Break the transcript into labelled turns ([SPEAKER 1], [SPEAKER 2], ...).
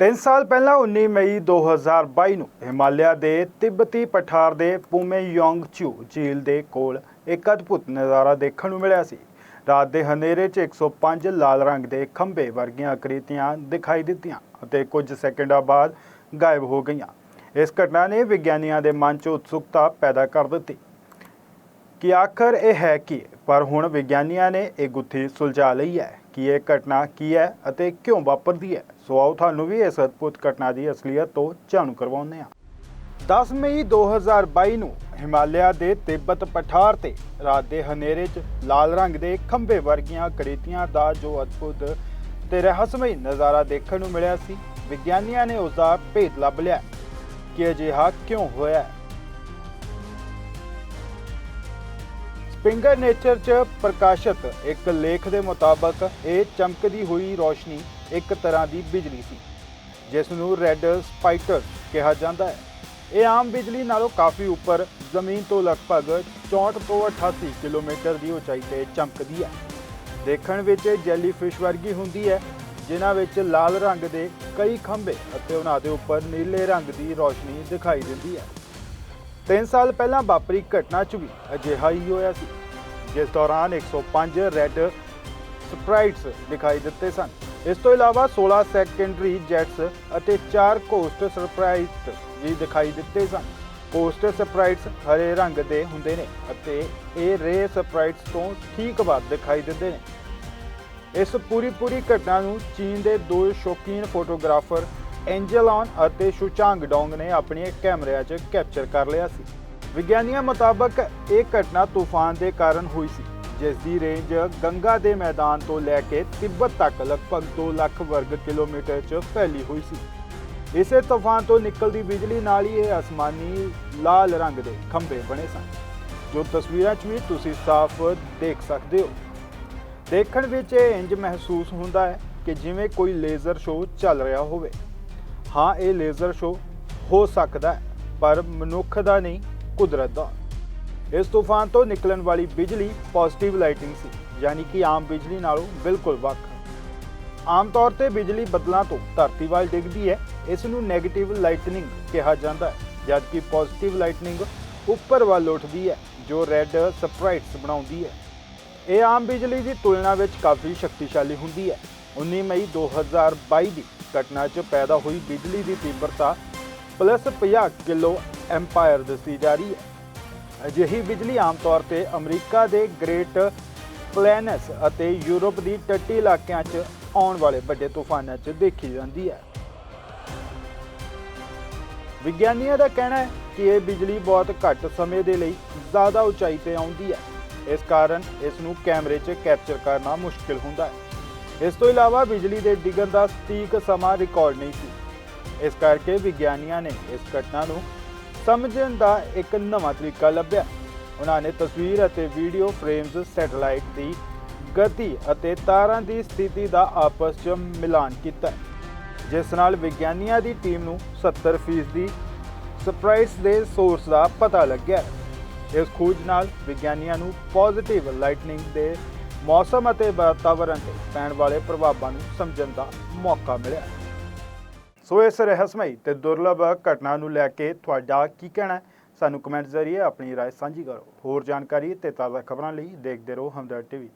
[SPEAKER 1] 3 ਸਾਲ ਪਹਿਲਾਂ 19 ਮਈ 2022 ਨੂੰ ਹਿਮਾਲਿਆ ਦੇ ਤਿੱਬਤੀ ਪਠਾਰ ਦੇ ਪੂਮੇਯੋਂਗਚੂ ਝੀਲ ਦੇ ਕੋਲ ਇੱਕ ਅਦਭੁਤ ਨਜ਼ਾਰਾ ਦੇਖਣ ਨੂੰ ਮਿਲਿਆ ਸੀ। ਰਾਤ ਦੇ ਹਨੇਰੇ 'ਚ 105 ਲਾਲ ਰੰਗ ਦੇ ਖੰਭੇ ਵਰਗੀਆਂ ਆਕ੍ਰਿਤੀਆਂ ਦਿਖਾਈ ਦਿੱਤੀਆਂ ਅਤੇ ਕੁਝ ਸੈਕਿੰਡਾਂ ਬਾਅਦ ਗਾਇਬ ਹੋ ਗਈਆਂ। ਇਸ ਘਟਨਾ ਨੇ ਵਿਗਿਆਨੀਆਂ ਦੇ ਮਨ 'ਚ ਉਤਸੁਕਤਾ ਪੈਦਾ ਕਰ ਦਿੱਤੀ। ਕਿ ਆਖਰ ਇਹ ਹੈ ਕੀ? ਪਰ ਹੁਣ ਵਿਗਿਆਨੀਆਂ ਨੇ ਇਹ ਗੁੱਥੀ ਸੁਲਝਾ ਲਈ ਹੈ। ਕਿ ਇਹ ਘਟਨਾ ਕੀ ਹੈ ਅਤੇ ਕਿਉਂ ਵਾਪਰਦੀ ਹੈ? ਸੋ ਆਓ ਤੁਹਾਨੂੰ ਵੀ ਇਸ ਅਦਭੁਤ ਘਟਨਾ ਦੀ ਅਸਲੀਅਤ ਤੋਂ ਜਾਣੂ ਕਰਵਾਉਂਦੇ ਹਾਂ। 10 ਮਈ 2022 ਨੂੰ ਹਿਮਾਲਿਆ ਦੇ ਤਿੱਬਤ ਪਠਾਰ ਤੇ ਰਾਤ ਦੇ ਹਨੇਰੇ 'ਚ ਲਾਲ ਰੰਗ ਦੇ ਖੰਭੇ ਵਰਗੀਆਂ ਕ੍ਰਿਤੀਆਂ ਦਾ ਜੋ ਅਦਭੁਤ ਤੇ ਰਹੱਸਮਈ ਨਜ਼ਾਰਾ ਦੇਖਣ ਨੂੰ ਮਿਲਿਆ ਸੀ, ਵਿਗਿਆਨੀਆਂ ਨੇ ਉਸ ਦਾ ਭੇਦ ਲੱਭ ਲਿਆ ਕਿ ਅਜਿਹਾ ਕਿਉਂ ਹੋਇਆ ਪਿੰਗਰ ਨੇਚਰ 'ਚ ਪ੍ਰਕਾਸ਼ਿਤ ਇੱਕ ਲੇਖ ਦੇ ਮੁਤਾਬਕ ਇਹ ਚਮਕਦੀ ਹੋਈ ਰੋਸ਼ਨੀ ਇੱਕ ਤਰ੍ਹਾਂ ਦੀ ਬਿਜਲੀ ਸੀ ਜਿਸ ਨੂੰ ਰੈੱਡ ਸਪਾਈਟਰ ਕਿਹਾ ਜਾਂਦਾ ਹੈ। ਇਹ ਆਮ ਬਿਜਲੀ ਨਾਲੋਂ ਕਾਫੀ ਉੱਪਰ, ਜ਼ਮੀਨ ਤੋਂ ਲਗਭਗ 64 ਤੋਂ 88 ਕਿਲੋਮੀਟਰ ਦੀ ਉਚਾਈ ਤੇ ਚਮਕਦੀ ਹੈ। ਦੇਖਣ ਵਿੱਚ ਜੈਲੀਫਿਸ਼ ਵਰਗੀ ਹੁੰਦੀ ਹੈ, ਜਿਨ੍ਹਾਂ ਵਿੱਚ ਲਾਲ ਰੰਗ ਦੇ ਕਈ ਖੰਭੇ ਅਤੇ ਉਹਨਾਂ ਦੇ ਉੱਪਰ ਨੀਲੇ ਰੰਗ ਦੀ ਰੋਸ਼ਨੀ ਦਿਖਾਈ ਦਿੰਦੀ ਹੈ। 3 ਸਾਲ ਪਹਿਲਾਂ ਵਾਪਰੀ ਘਟਨਾ 'ਚ ਵੀ ਅਜਿਹਾ ਹੀ ਹੋਇਆ ਸੀ, ਜਿਸ ਦੌਰਾਨ 105 ਰੈੱਡ ਸਪਰਾਈਟਸ ਦਿਖਾਈ ਦਿੱਤੇ ਸਨ। ਇਸ ਤੋਂ ਇਲਾਵਾ 16 ਸੈਕੰਡਰੀ ਜੈਟਸ ਅਤੇ 4 ਕੋਸਟ ਸਪਰਾਈਟਸ ਵੀ ਦਿਖਾਈ ਦਿੱਤੇ ਸਨ। ਕੋਸਟ ਸਪਰਾਈਟਸ ਹਰੇ ਰੰਗ ਦੇ ਹੁੰਦੇ ਨੇ ਅਤੇ ਇਹ ਰੇ ਸਪਰਾਈਟਸ ਤੋਂ ਠੀਕ ਵੱਧ ਦਿਖਾਈ ਦਿੰਦੇ ਨੇ। ਇਸ ਪੂਰੀ ਪੂਰੀ ਘਟਨਾ ਨੂੰ ਚੀਨ ਦੇ ਦੋ ਸ਼ੌਕੀਨ ਫੋਟੋਗ੍ਰਾਫਰ ਐਂਜਲਨ ਅਤੇ ਸ਼ੂਚਾਂਗ ਡੋਂਗ ਨੇ ਆਪਣੇ ਕੈਮਰਿਆਂ 'ਚ ਕੈਪਚਰ ਕਰ ਲਿਆ ਸੀ। ਵਿਗਿਆਨੀਆਂ ਮੁਤਾਬਕ ਇਹ ਘਟਨਾ ਤੂਫਾਨ ਦੇ ਕਾਰਨ ਹੋਈ ਸੀ, ਜਿਸ ਦੀ ਰੇਂਜ ਗੰਗਾ ਦੇ ਮੈਦਾਨ ਤੋਂ ਲੈ ਕੇ ਤਿੱਬਤ ਤੱਕ ਲਗਭਗ 2 ਲੱਖ ਵਰਗ ਕਿਲੋਮੀਟਰ 'ਚ ਫੈਲੀ ਹੋਈ ਸੀ। ਇਸੇ ਤੂਫਾਨ ਤੋਂ ਨਿਕਲਦੀ ਬਿਜਲੀ ਨਾਲ ਹੀ ਇਹ ਅਸਮਾਨੀ ਲਾਲ ਰੰਗ ਦੇ ਖੰਭੇ ਬਣੇ ਸਨ। ਜੋ ਤਸਵੀਰਾਂ 'ਚ ਵੀ ਤੁਸੀਂ ਸਾਫ਼ ਦੇਖ ਸਕਦੇ ਹੋ। ਦੇਖਣ ਵਿੱਚ ਇਹ ਇੰਜ ਮਹਿਸੂਸ ਹੁੰਦਾ ਹੈ ਕਿ ਜਿਵੇਂ ਕੋਈ ਲੇਜ਼ਰ ਸ਼ੋਅ ਚੱਲ ਰਿਹਾ ਹੋਵੇ। ਹਾਂ, ਇਹ ਲੇਜ਼ਰ ਸ਼ੋਅ ਹੋ ਸਕਦਾ ਹੈ, ਪਰ ਮਨੁੱਖ ਦਾ ਨਹੀਂ, ਕੁਦਰਤ ਦਾ। ਇਸ ਤੂਫਾਨ ਤੋਂ ਨਿਕਲਣ ਵਾਲੀ ਬਿਜਲੀ ਪੋਜ਼ਿਟਿਵ ਲਾਈਟਿੰਗ ਸੀ, ਯਾਨੀ ਕਿ ਆਮ ਬਿਜਲੀ ਨਾਲੋਂ ਬਿਲਕੁਲ ਵੱਖ। ਆਮ ਤੌਰ ਤੇ ਬਿਜਲੀ ਬੱਦਲਾਂ ਤੋਂ ਧਰਤੀ ਵੱਲ ਡਿੱਗਦੀ ਹੈ, ਇਸ ਨੂੰ 네ਗੇਟਿਵ ਲਾਈਟਨਿੰਗ ਕਿਹਾ ਜਾਂਦਾ ਹੈ, ਜਦਕਿ ਪੋਜ਼ਿਟਿਵ ਲਾਈਟਨਿੰਗ ਉੱਪਰ ਵੱਲ ਉੱਠਦੀ ਹੈ, ਜੋ ਰੈੱਡ ਸਪਰਾਈਟਸ ਬਣਾਉਂਦੀ ਹੈ। ਇਹ ਆਮ ਬਿਜਲੀ ਦੀ ਤੁਲਨਾ ਵਿੱਚ ਕਾਫੀ ਸ਼ਕਤੀਸ਼ਾਲੀ ਹੁੰਦੀ ਹੈ। 19 ਮਈ 2022 ਦੀ ਘਟਨਾ 'ਚ ਪੈਦਾ ਹੋਈ ਬਿਜਲੀ ਦੀ ਤੀਬਰਤਾ, ਪਲੱਸ 50 ਕਿਲੋ ਐਮਪਾਇਰ ਦੱਸੀ ਜਾ ਰਹੀ ਹੈ। ਅਜਿਹੀ ਬਿਜਲੀ ਆਮ ਤੌਰ ਤੇ ਅਮਰੀਕਾ ਦੇ ਗ੍ਰੇਟ ਪਲੈਨਸ ਅਤੇ ਯੂਰਪ ਦੀ ਟੱਟੀ ਇਲਾਕਿਆਂ 'ਚ ਆਉਣ ਵਾਲੇ ਵੱਡੇ ਤੂਫਾਨਾਂ 'ਚ ਦੇਖੀ ਜਾਂਦੀ ਹੈ। ਵਿਗਿਆਨੀਆਂ ਦਾ ਕਹਿਣਾ ਹੈ ਕਿ ਇਹ ਬਿਜਲੀ ਬਹੁਤ ਘੱਟ ਸਮੇਂ ਦੇ ਲਈ ਜ਼ਿਆਦਾ ਉਚਾਈ ਤੇ ਆਉਂਦੀ ਹੈ। ਇਸ ਕਾਰਨ ਇਸ ਨੂੰ ਕੈਮਰੇ 'ਚ ਕੈਪਚਰ ਕਰਨਾ ਮੁਸ਼ਕਿਲ ਹੁੰਦਾ ਹੈ। ਇਸ ਤੋਂ ਇਲਾਵਾ ਬਿਜਲੀ ਦੇ ਡਿੱਗਣ ਦਾ ਸਟੀਕ ਸਮਾਂ ਰਿਕਾਰਡ ਨਹੀਂ ਸੀ। ਇਸ ਕਰਕੇ ਵਿਗਿਆਨੀਆਂ ਨੇ ਇਸ ਘਟਨਾ ਨੂੰ ਸਮਝਣ ਦਾ ਇੱਕ ਨਵਾਂ ਤਰੀਕਾ ਲੱਭਿਆ। ਉਹਨਾਂ ਨੇ ਤਸਵੀਰ ਅਤੇ ਵੀਡੀਓ ਫਰੇਮਸ, ਸੈਟੇਲਾਈਟ ਦੀ ਗਤੀ ਅਤੇ ਤਾਰਾਂ ਦੀ ਸਥਿਤੀ ਦਾ ਆਪਸ 'ਚ ਮਿਲਾਨ ਕੀਤਾ। ਜਿਸ ਨਾਲ ਵਿਗਿਆਨੀਆਂ ਦੀ ਟੀਮ ਨੂੰ 70% ਦੀ ਸਪਰਾਈਟਸ ਦੇ ਸੋਰਸ ਦਾ ਪਤਾ ਲੱਗਿਆ। ਇਸ ਖੋਜ ਨਾਲ ਵਿਗਿਆਨੀਆਂ ਨੂੰ ਪੋਜ਼ਿਟਿਵ ਲਾਈਟਨਿੰਗ ਦੇ ਮੌਸਮ ਅਤੇ ਵਾਤਾਵਰਣ ਤੇ ਪੈਣ ਵਾਲੇ ਪ੍ਰਭਾਵਾਂ ਨੂੰ ਸਮਝਣ ਦਾ ਮੌਕਾ ਮਿਲਿਆ ਸੋ ਇਸ ਰਹੱਸਮਈ ਤੇ ਦੁਰਲਭ ਘਟਨਾ ਨੂੰ ਲੈ ਕੇ ਤੁਹਾਡਾ ਕੀ ਕਹਿਣਾ ਹੈ ਸਾਨੂੰ ਕਮੈਂਟ ਜ਼ਰੀਏ ਆਪਣੀ رائے ਸਾਂਝੀ ਕਰੋ ਹੋਰ ਜਾਣਕਾਰੀ ਤੇ ਤਾਜ਼ਾ ਖਬਰਾਂ ਲਈ ਦੇਖਦੇ ਰਹੋ ਹਮਦਰ ਟੀਵੀ